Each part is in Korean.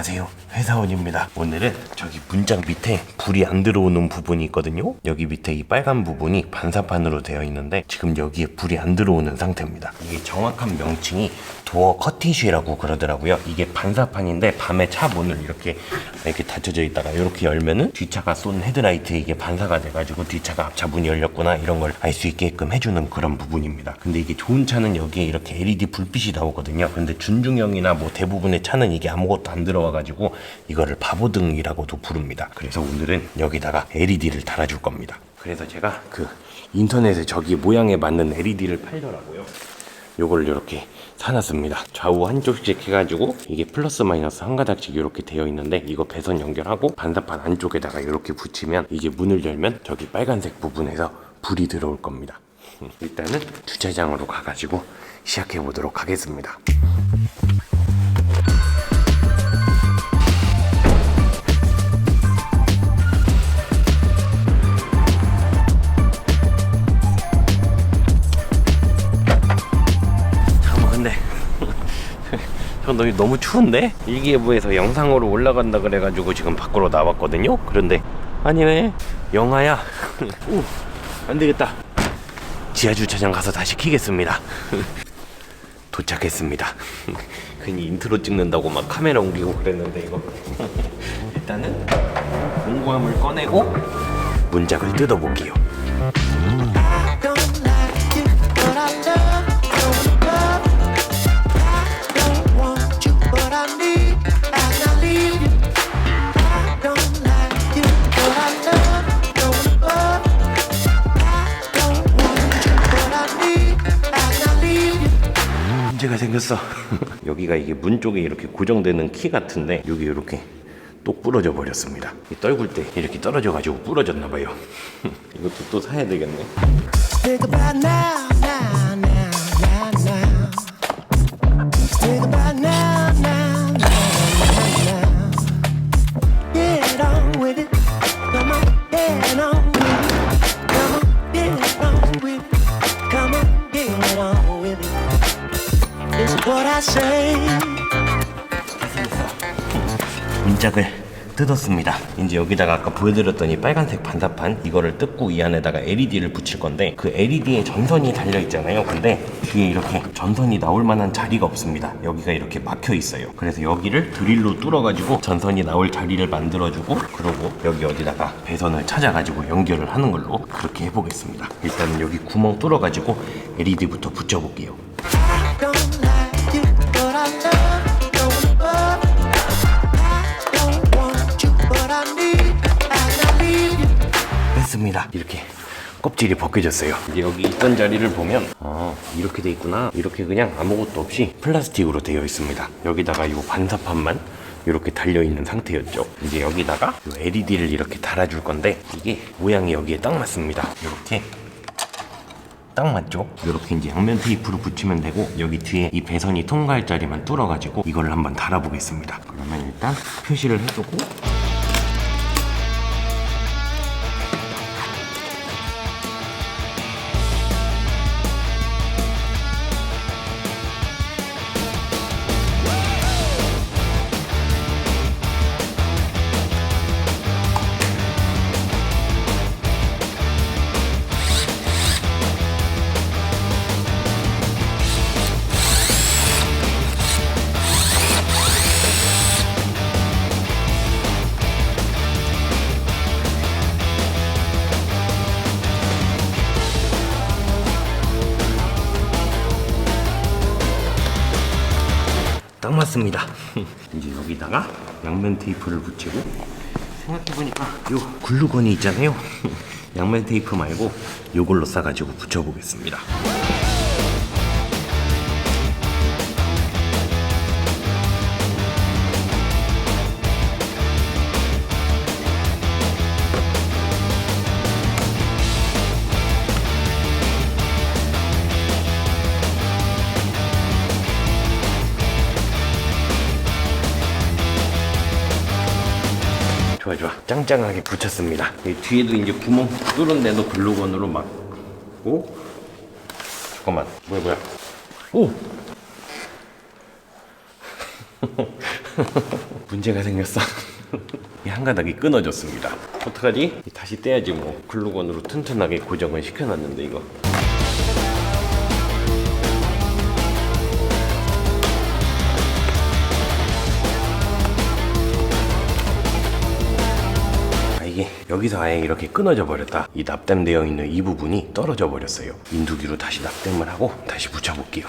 안녕하세요. 회사원입니다. 오늘은 저기 문장 밑에 불이 안 들어오는 부분이 있거든요. 여기 밑에 이 빨간 부분이 반사판으로 되어 있는데 지금 여기에 불이 안 들어오는 상태입니다. 이게 정확한 명칭이 도어 커티쉬라고 그러더라고요. 이게 반사판인데 밤에 차 문을 이렇게 이렇게 닫혀져 있다가 이렇게 열면은 뒷차가 쏜 헤드라이트에 이게 반사가 돼가지고 뒷차가 앞차 문이 열렸구나 이런 걸 알 수 있게끔 해주는 그런 부분입니다. 근데 이게 좋은 차는 여기에 이렇게 LED 불빛이 나오거든요. 근데 준중형이나 뭐 대부분의 차는 이게 아무것도 안 들어와 가지고 이거를 바보등이라고도 부릅니다 그래서 오늘은 여기다가 LED를 달아줄 겁니다 그래서 제가 그 인터넷에 저기 모양에 맞는 LED를 팔더라고요 요걸 이렇게 사놨습니다. 좌우 한쪽씩 해가지고 이게 플러스 마이너스 한 가닥씩 이렇게 되어 있는데 이거 배선 연결하고 반사판 안쪽에다가 이렇게 붙이면 이제 문을 열면 저기 빨간색 부분에서 불이 들어올 겁니다. 일단은 주차장으로 가가지고 시작해 보도록 하겠습니다. 너무 너무 추운데 일기예보에서 영상으로 올라간다 그래가지고 지금 밖으로 나왔거든요. 그런데 아니네 영하야. 오, 안 되겠다. 지하 주차장 가서 다시 키겠습니다. 도착했습니다. 괜히 인트로 찍는다고 막 카메라 옮기고 그랬는데 이거 일단은 공구함을 꺼내고 문짝을 뜯어볼게요. 생겼어. 여기가 이게 문 쪽에 이렇게 고정되는 키 같은데 여기 이렇게 또 부러져 버렸습니다. 이 떨굴 때 이렇게 떨어져 가지고 부러졌나 봐요. 이것도 또 사야 되겠네. 이제 여기다가 아까 보여드렸더니 빨간색 반사판 이거를 뜯고 이 안에다가 LED를 붙일 건데 그 LED에 전선이 달려 있잖아요. 근데 뒤에 이렇게 전선이 나올 만한 자리가 없습니다. 여기가 이렇게 막혀 있어요. 그래서 여기를 드릴로 뚫어가지고 전선이 나올 자리를 만들어주고 그러고 여기 어디다가 배선을 찾아가지고 연결을 하는 걸로 그렇게 해보겠습니다. 일단은 여기 구멍 뚫어가지고 LED부터 붙여볼게요. 했습니다. 이렇게 껍질이 벗겨졌어요. 여기 있던 자리를 보면 아 이렇게 돼 있구나. 이렇게 그냥 아무것도 없이 플라스틱으로 되어 있습니다. 여기다가 이 반사판만 이렇게 달려 있는 상태였죠. 이제 여기다가 이 LED를 이렇게 달아줄 건데 이게 모양이 여기에 딱 맞습니다. 이렇게 딱 맞죠? 이렇게 이제 양면 테이프로 붙이면 되고 여기 뒤에 이 배선이 통과할 자리만 뚫어가지고 이걸 한번 달아보겠습니다. 그러면 일단 표시를 해두고 딱 맞습니다. 이제 여기다가 양면 테이프를 붙이고 생각해보니까 요 글루건이 있잖아요. 양면 테이프 말고 요걸로 싸가지고 붙여보겠습니다. 짱짱하게 붙였습니다 이 뒤에도 이제 구멍 뚫은 데도 글루건으로 막고 잠깐만 뭐야 뭐야 오 문제가 생겼어. 이 한 가닥이 끊어졌습니다. 어떡하지? 다시 떼야지 뭐. 글루건으로 튼튼하게 고정을 시켜놨는데 이거. 여기서 아예 이렇게 끊어져 버렸다. 이 납땜되어 있는 이 부분이 떨어져 버렸어요. 인두기로 다시 납땜을 하고 다시 붙여볼게요.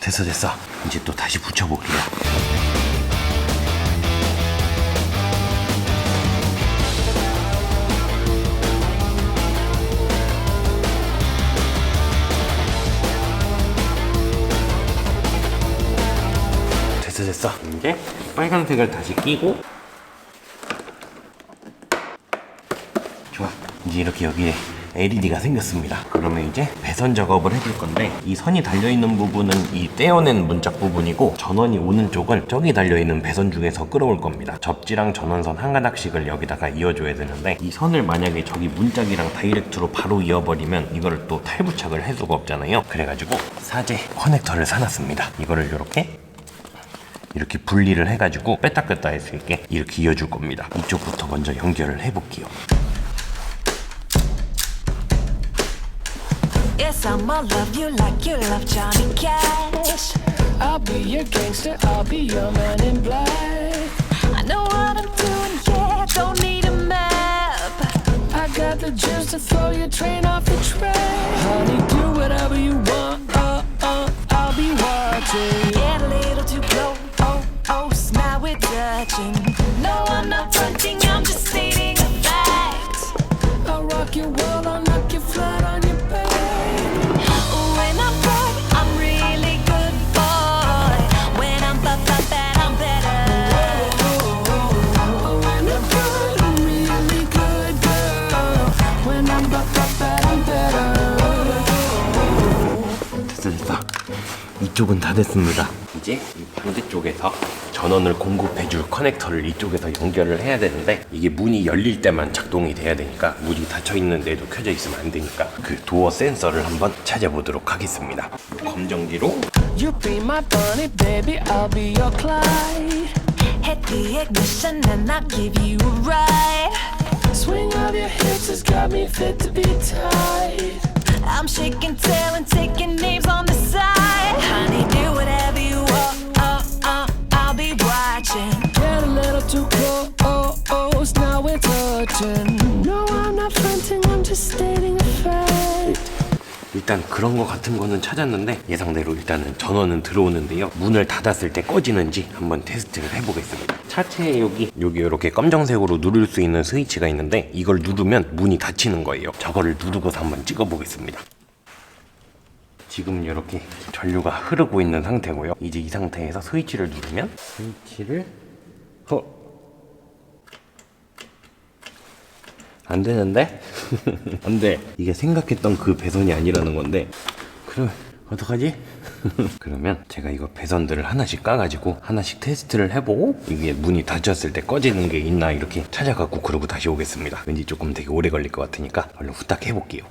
됐어 됐어. 이제 또 다시 붙여볼게요. 이제 빨간색을 다시 끼고 좋아. 이제 이렇게 여기에 LED가 생겼습니다. 그러면 이제 배선 작업을 해줄 건데 이 선이 달려 있는 부분은 이 떼어낸 문짝 부분이고 전원이 오는 쪽을 저기 달려 있는 배선 중에서 끌어올 겁니다. 접지랑 전원선 한 가닥씩을 여기다가 이어줘야 되는데 이 선을 만약에 저기 문짝이랑 다이렉트로 바로 이어버리면 이거를 또 탈부착을 할 수가 없잖아요. 그래가지고 사제 커넥터를 사놨습니다. 이거를 이렇게 이렇게 분리를 해가지고 뺐다 뺐다 할 수 있게 이렇게 이어줄 겁니다. 이쪽부터 먼저 연결을 해볼게요. Yes, I'ma love you like you love Johnny Cash. I'll be your gangster, I'll be your man in black. I know what I'm doing, yeah, don't need a map. I got the juice to throw your train off the track. Honey, do whatever you want, uh, uh, I'll be watching. We're touching. No, I'm not fronting, I'm just stating a fact. I'll rock your world, I'll knock you flat on your back. When I'm broke, I'm really good boy. When I'm bad, bad, bad, I'm better. Oh, when I'm good, I'm really good, girl. When I'm bad, bad, bad, I'm better. 됐어 됐어 이쪽은 다 됐습니다 이제 이 반대쪽에서 전원을 공급해줄 커넥터를 이쪽에서 연결을 해야 되는데 이게 문이 열릴 때만 작동이 돼야 되니까 문이 닫혀 있는데도 켜져 있으면 안 되니까 그 도어 센서를 한번 찾아보도록 하겠습니다 요 검정지로 You be my bunny, baby, I'll be your Clyde. Hit the ignition and I'll give you a ride. Swing of your hips has got me fit to be tied. I'm shaking tail and taking names on the side. Honey, watching. Get a little too close, now we're touching. No, I'm not fronting, I'm just stating a fact. 일단 그런 거 같은 거는 찾았는데 예상대로 일단은 전원은 들어오는데요 문을 닫았을 때 꺼지는지 한번 테스트를 해보겠습니다 차체에 여기 여기 이렇게 검정색으로 누를 수 있는 스위치가 있는데 이걸 누르면 문이 닫히는 거예요 저거를 누르고서 한번 찍어보겠습니다 지금 이렇게 전류가 흐르고 있는 상태고요 이제 이 상태에서 스위치를 누르면 스위치를 허 안 되는데? 안 돼. 이게 생각했던 그 배선이 아니라는 건데. 그럼 어떡하지? 그러면 제가 이거 배선들을 하나씩 까가지고 하나씩 테스트를 해보고 이게 문이 닫혔을 때 꺼지는 게 있나 이렇게 찾아갖고 그러고 다시 오겠습니다. 왠지 조금 되게 오래 걸릴 것 같으니까 얼른 후딱 해볼게요.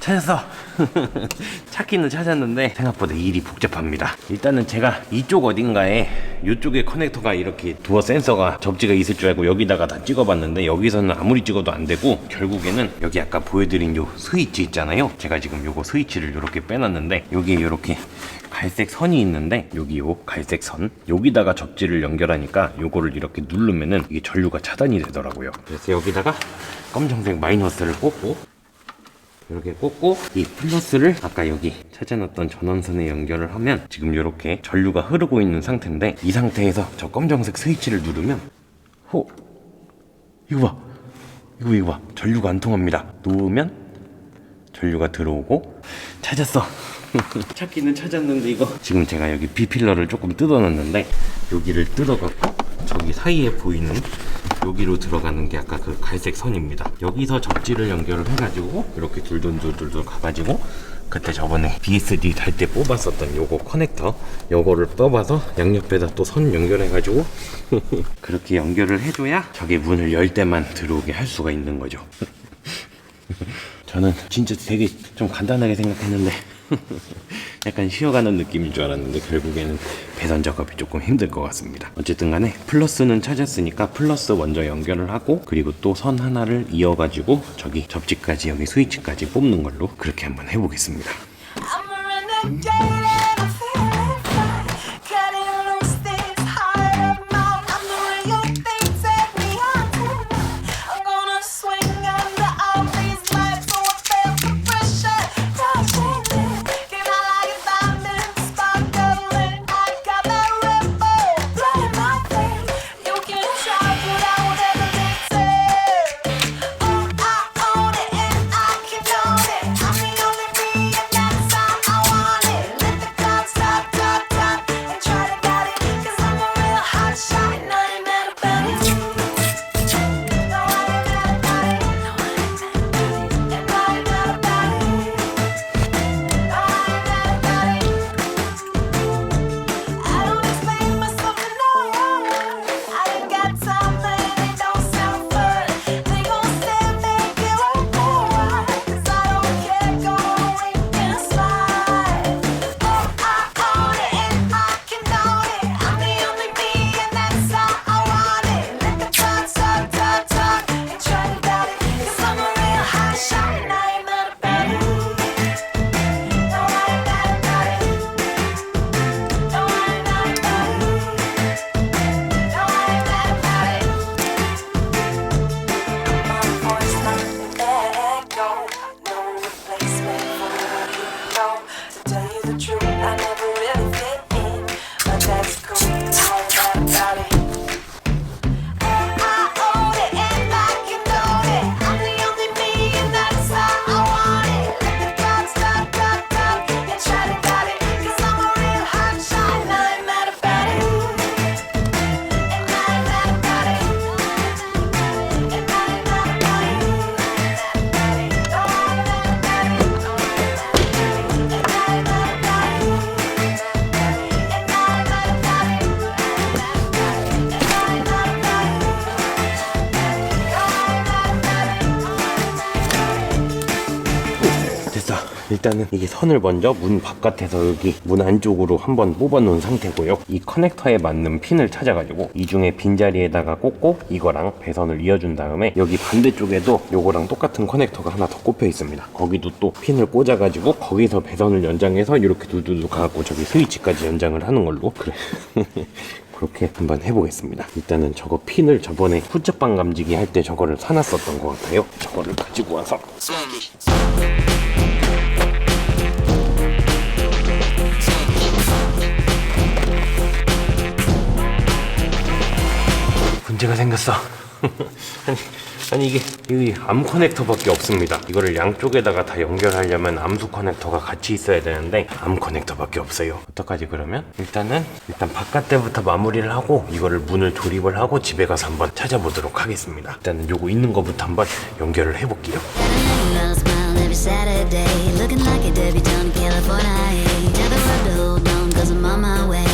찾았어. 찾기는 찾았는데 생각보다 일이 복잡합니다. 일단은 제가 이쪽 어딘가에 이쪽에 커넥터가 이렇게 두어 센서가 접지가 있을 줄 알고 여기다가 다 찍어봤는데 여기서는 아무리 찍어도 안 되고 결국에는 여기 아까 보여드린 요 스위치 있잖아요. 제가 지금 요거 스위치를 이렇게 빼놨는데 여기에 이렇게 갈색 선이 있는데 여기 요 갈색 선 여기다가 접지를 연결하니까 요거를 이렇게 누르면은 이게 전류가 차단이 되더라고요. 그래서 여기다가 검정색 마이너스를 꽂고 이렇게 꽂고 이 플러스를 아까 여기 찾아놨던 전원선에 연결을 하면 지금 이렇게 전류가 흐르고 있는 상태인데 이 상태에서 저 검정색 스위치를 누르면 호! 이거 봐! 이거 이거 봐! 전류가 안 통합니다. 놓으면 전류가 들어오고 찾았어. 찾기는 찾았는데 이거. 지금 제가 여기 비필러를 조금 뜯어놨는데 여기를 뜯어갖고 저기 사이에 보이는 여기로 들어가는 게 아까 그 갈색 선입니다. 여기서 접지를 연결을 해가지고 이렇게 둘둘둘둘둘 가가지고 그때 저번에 BSD 달 때 뽑았었던 요거 커넥터 요거를 뽑아서 양옆에다 또 선 연결해가지고 그렇게 연결을 해줘야 저게 문을 열 때만 들어오게 할 수가 있는 거죠. 저는 진짜 되게 좀 간단하게 생각했는데 약간 쉬어가는 느낌인 줄 알았는데 결국에는 배선 작업이 조금 힘들 것 같습니다. 어쨌든 간에 플러스는 찾았으니까 플러스 먼저 연결을 하고 그리고 또 선 하나를 이어가지고 저기 접지까지 여기 스위치까지 뽑는 걸로 그렇게 한번 해보겠습니다. The truth, 일단은 이게 선을 먼저 문 바깥에서 여기 문 안쪽으로 한번 뽑아 놓은 상태고요. 이 커넥터에 맞는 핀을 찾아가지고 이 중에 빈자리에다가 꽂고 이거랑 배선을 이어준 다음에 여기 반대쪽에도 요거랑 똑같은 커넥터가 하나 더 꼽혀 있습니다. 거기도 또 핀을 꽂아가지고 거기서 배선을 연장해서 이렇게 두두두 가고 저기 스위치까지 연장을 하는 걸로 그래. 그렇게 한번 해보겠습니다. 일단은 저거 핀을 저번에 후측방 감지기 할 때 저거를 사놨었던 것 같아요. 저거를 가지고 와서 문제가 생겼어. 아니, 아니 이게 이 암 커넥터밖에 없습니다. 이거를 양쪽에다가 다 연결하려면 암수 커넥터가 같이 있어야 되는데 암 커넥터밖에 없어요. 어떡하지 그러면? 일단은 일단 바깥때부터 마무리를 하고 이거를 문을 조립을 하고 집에 가서 한번 찾아보도록 하겠습니다. 일단은 요거 있는 거부터 한번 연결을 해볼게요. Saturday. Looking like a debutante in California. Tell the world to hold on, cause I'm on my way.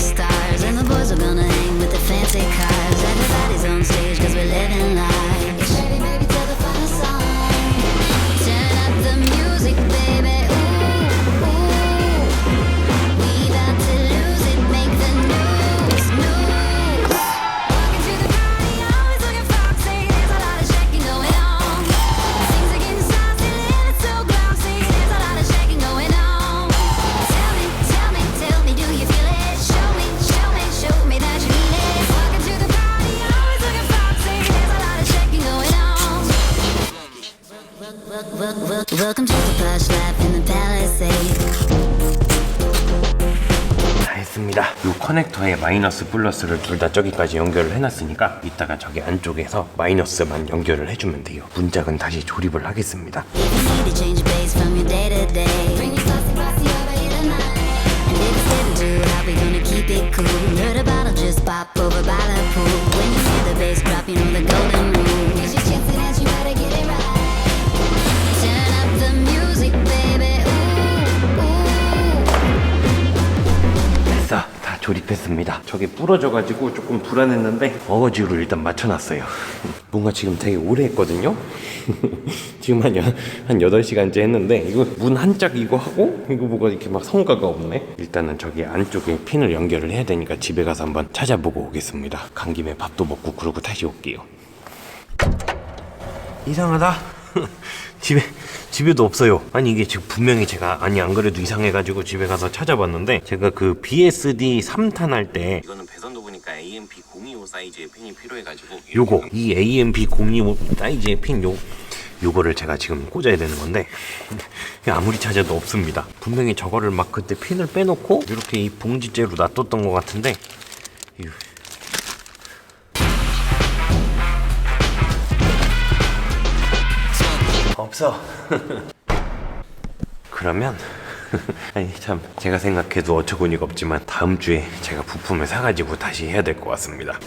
stop. 마이너스 플러스를 둘 다 저기까지 연결을 해놨으니까 이따가 저기 안쪽에서 마이너스만 연결을 해주면 돼요. 문짝은 다시 조립을 하겠습니다. It cool. Heard a bottle just pop over by the pool. When you hear the bass drop, you know the golden 조립했습니다. 저게 부러져가지고 조금 불안했는데 어거지로 일단 맞춰놨어요. 뭔가 지금 되게 오래 했거든요. 지금 한, 여, 한 8시간째 했는데 이거 문 한짝 이거 하고 이거 뭐가 이렇게 막 성과가 없네. 일단은 저기 안쪽에 핀을 연결을 해야 되니까 집에 가서 한번 찾아보고 오겠습니다. 간 김에 밥도 먹고 그러고 다시 올게요. 이상하다. 집에 집에도 없어요. 아니 이게 지금 분명히 제가 아니 안 그래도 이상해가지고 집에 가서 찾아봤는데 제가 그 BSD 3탄 할 때 이거는 배선도 보니까 AMP 025 사이즈의 핀이 필요해가지고 요거 이 AMP 025 사이즈의 핀 요 요거를 제가 지금 꽂아야 되는 건데 아무리 찾아도 없습니다. 분명히 저거를 막 그때 핀을 빼놓고 이렇게 이 봉지째로 놔뒀던 것 같은데 없어. 그러면 아니 참 제가 생각해도 어처구니가 없지만 다음 주에 제가 부품을 사가지고 다시 해야 될 것 같습니다.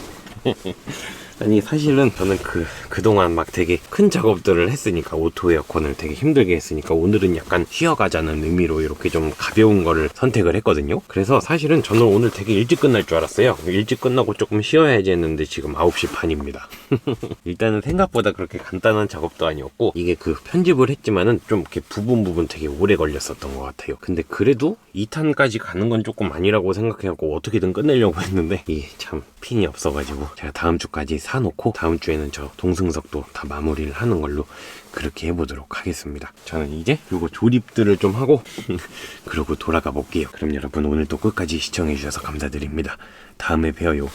아니 사실은 저는 그 그동안 막 되게 큰 작업들을 했으니까 오토 에어컨을 되게 힘들게 했으니까 오늘은 약간 쉬어가자는 의미로 이렇게 좀 가벼운 거를 선택을 했거든요. 그래서 사실은 저는 오늘 되게 일찍 끝날 줄 알았어요. 일찍 끝나고 조금 쉬어야지 했는데 지금 9시 반입니다. 일단은 생각보다 그렇게 간단한 작업도 아니었고 이게 그 편집을 했지만은 좀 이렇게 부분 부분 되게 오래 걸렸었던 것 같아요. 근데 그래도 2탄까지 가는 건 조금 아니라고 생각해갖고 어떻게든 끝내려고 했는데 이게 참 핀이 없어가지고 제가 다음 주까지 사놓고 다음 주에는 저 동승석도 다 마무리를 하는 걸로 그렇게 해보도록 하겠습니다. 저는 이제 요거 조립들을 좀 하고 그러고 돌아가 볼게요. 그럼 여러분 오늘도 끝까지 시청해주셔서 감사드립니다. 다음에 봬요.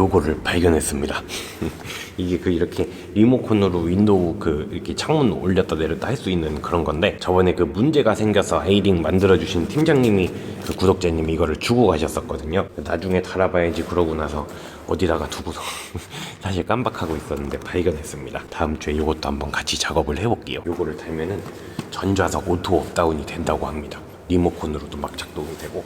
요거를 발견했습니다. 이게 그 이렇게 리모컨으로 윈도우 그 이렇게 창문 올렸다 내렸다 할 수 있는 그런 건데 저번에 그 문제가 생겨서 에이링 만들어 주신 팀장님이 그 구독자님이 이거를 주고 가셨었거든요. 나중에 달아봐야지 그러고 나서 어디다가 두고서 사실 깜빡하고 있었는데 발견했습니다. 다음 주에 이것도 한번 같이 작업을 해볼게요. 요거를 달면은 전좌석 오토 업다운이 된다고 합니다. 리모컨으로도 막 작동이 되고